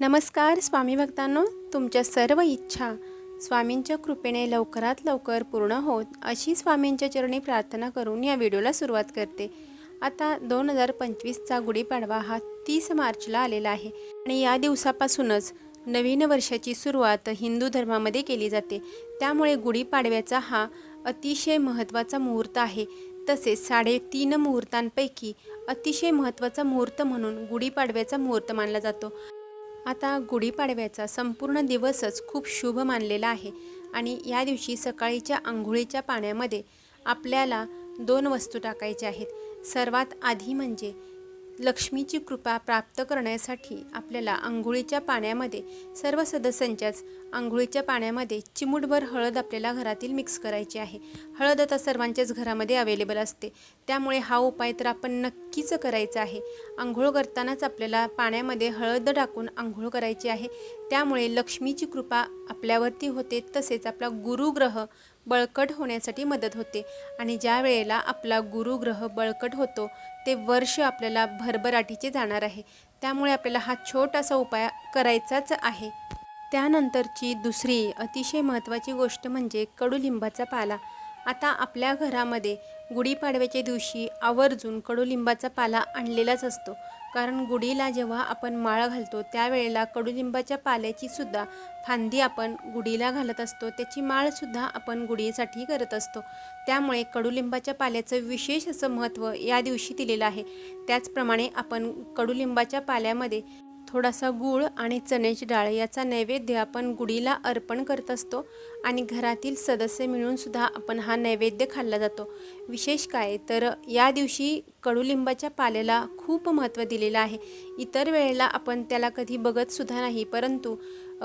नमस्कार स्वामी भक्तांनो तुमच्या सर्व इच्छा स्वामींच्या कृपेने लवकरात लवकर पूर्ण होत अशी स्वामींच्या चरणी प्रार्थना करून या व्हिडिओला सुरुवात करते. आता दोन हजार पंचवीसचा गुढीपाडवा हा तीस मार्चला आलेला आहे आणि या दिवसापासूनच नवीन वर्षाची सुरुवात हिंदू धर्मामध्ये केली जाते. त्यामुळे गुढीपाडव्याचा हा अतिशय महत्त्वाचा मुहूर्त आहे. तसेच साडेतीन मुहूर्तांपैकी अतिशय महत्त्वाचा मुहूर्त म्हणून गुढीपाडव्याचा मुहूर्त मानला जातो. आता गुढीपाडव्याचा संपूर्ण दिवसच खूप शुभ मानलेला आहे. आणि या दिवशी सकाळीच्या आंघोळीच्या पाण्यामध्ये आपल्याला दोन वस्तू टाकायच्या आहेत. सर्वात आधी म्हणजे लक्ष्मीची कृपा प्राप्त करण्यासाठी आपल्याला आंघोळीच्या पाण्यामध्ये सर्व सदस्यांच्याच आंघोळीच्या पाण्यामध्ये चिमूटभर हळद आपल्याला घरातील मिक्स करायची आहे. हळद आता सर्वांच्याच घरामध्ये अवेलेबल असते. त्यामुळे हा उपाय तर आपण नक्कीच करायचा आहे. आंघोळ करतानाच आपल्याला पाण्यामध्ये हळद टाकून आंघोळ करायची आहे. त्यामुळे लक्ष्मीची कृपा आपल्यावरती होते तसेच आपला गुरुग्रह बळकट होण्यासाठी मदत होते. आणि ज्या वेळेला आपला गुरुग्रह बळकट होतो ते वर्ष आपल्याला भरभराटीचे जाणार आहे. त्यामुळे आपल्याला हा छोटासा उपाय करायचाच आहे. त्यानंतरची दुसरी अतिशय महत्त्वाची गोष्ट म्हणजे कडुलिंबाचा पाला. आता आपल्या घरामध्ये गुढीपाडव्याच्या दिवशी आवर्जून कडुलिंबाचा पाला आणलेलाच असतो. कारण गुढीला जेव्हा आपण माळ घालतो त्यावेळेला कडुलिंबाच्या पाल्याची सुद्धा फांदी आपण गुढीला घालत असतो. त्याची माळसुद्धा आपण गुढीसाठी करत असतो. त्यामुळे कडुलिंबाच्या पाल्याचं विशेष असं महत्त्व या दिवशी दिलेलं आहे. त्याचप्रमाणे आपण कडुलिंबाच्या पाल्यामध्ये थोडासा गूळ आणि चण्याची डाळ याचा नैवेद्य आपण गुढीला अर्पण करत असतो आणि घरातील सदस्य मिळूनसुद्धा आपण हा नैवेद्य खाल्ला जातो. विशेष काय? तर या दिवशी कडुलिंबाच्या पाल्याला खूप महत्त्व दिलेलं आहे. इतर वेळेला आपण त्याला कधी बघतसुद्धा नाही परंतु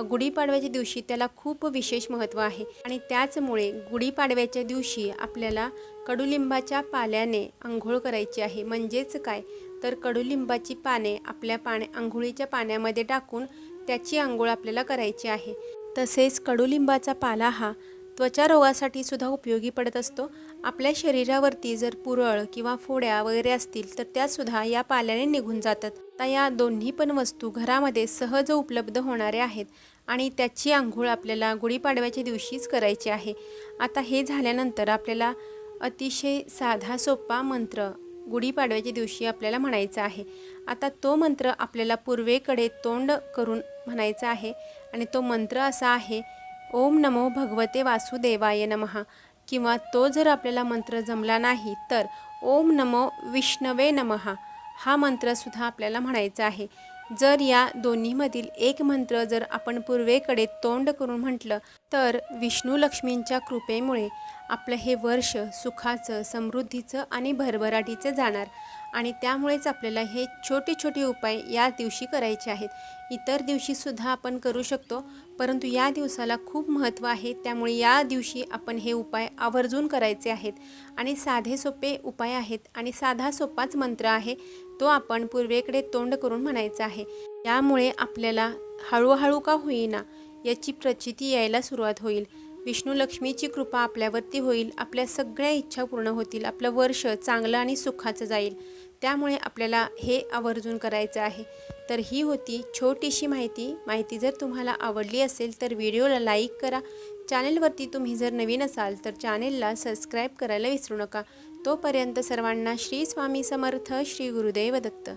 गुढीपाडव्याच्या दिवशी त्याला खूप विशेष महत्त्व आहे. आणि त्याचमुळे गुढीपाडव्याच्या दिवशी आपल्याला कडुलिंबाच्या पाल्याने आंघोळ करायची आहे. म्हणजेच काय? तर कडुलिंबाची पाने आपल्या पाण्या आंघोळीच्या पाण्यामध्ये टाकून त्याची आंघोळ आपल्याला करायची आहे. तसेच कडुलिंबाचा पाला हा त्वचारोगासाठी सुद्धा उपयोगी पडत असतो. आपल्या शरीरावरती जर पुरळ किंवा फोड्या वगैरे असतील तर त्यासुद्धा या पाल्याने निघून जातात. आता या दोन्ही पण वस्तू घरामध्ये सहज उपलब्ध होणाऱ्या आहेत आणि त्याची आंघोळ आपल्याला गुढीपाडव्याच्या दिवशीच करायची आहे. आता हे झाल्यानंतर आपल्याला अतिशय साधा सोपा मंत्र गुढीपाडव्याच्या दिवशी आपल्याला म्हणायचा आहे. आता तो मंत्र आपल्याला पूर्वेकडे तोंड करून म्हणायचा आहे आणि तो मंत्र असा आहे ओम नमो भगवते वासुदेवाय नमहा किंवा तो जर आपल्याला मंत्र जमला नाही तर ओम नमो विष्णवे नमहा हा मंत्रसुद्धा आपल्याला म्हणायचा आहे. जर या दोन्हीमधील एक मंत्र जर आपण पूर्वेकडे तोंड करून म्हटलं तर विष्णू लक्ष्मींच्या कृपेमुळे आपलं हे वर्ष सुखाचं समृद्धीचं आणि भरभराटीचं जाणार. आणि त्यामुळेच आपल्याला हे छोटे छोटे उपाय या दिवशी करायचे आहेत. इतर दिवशीसुद्धा आपण करू शकतो परंतु या दिवसाला खूप महत्त्व आहे. त्यामुळे या दिवशी आपण हे उपाय आवर्जून करायचे आहेत. आणि साधे सोपे उपाय आहेत. आणि साधा सोपाच मंत्र आहे. तो आपण पूर्वेकडे तोंड करून म्हणायचा आहे. यामुळे आपल्याला हळूहळू का होईना याची प्रचिती यायला सुरुवात होईल. विष्णू लक्ष्मीची कृपा आपल्यावरती होईल. आपल्या सगळ्या इच्छा पूर्ण होतील. आपलं वर्ष चांगलं आणि सुखाचं जाईल. त्यामुळे आपल्याला हे आवर्जून करायचं आहे. तर ही होती छोटीशी माहिती. माहिती जर तुम्हाला आवडली असेल तर व्हिडिओला लाईक करा. चॅनलवरती तुम्ही जर नवीन असाल तर चॅनेलला सबस्क्राईब करायला विसरू नका. तोपर्यंत सर्वांना श्री स्वामी समर्थ श्री गुरुदेव दत्त.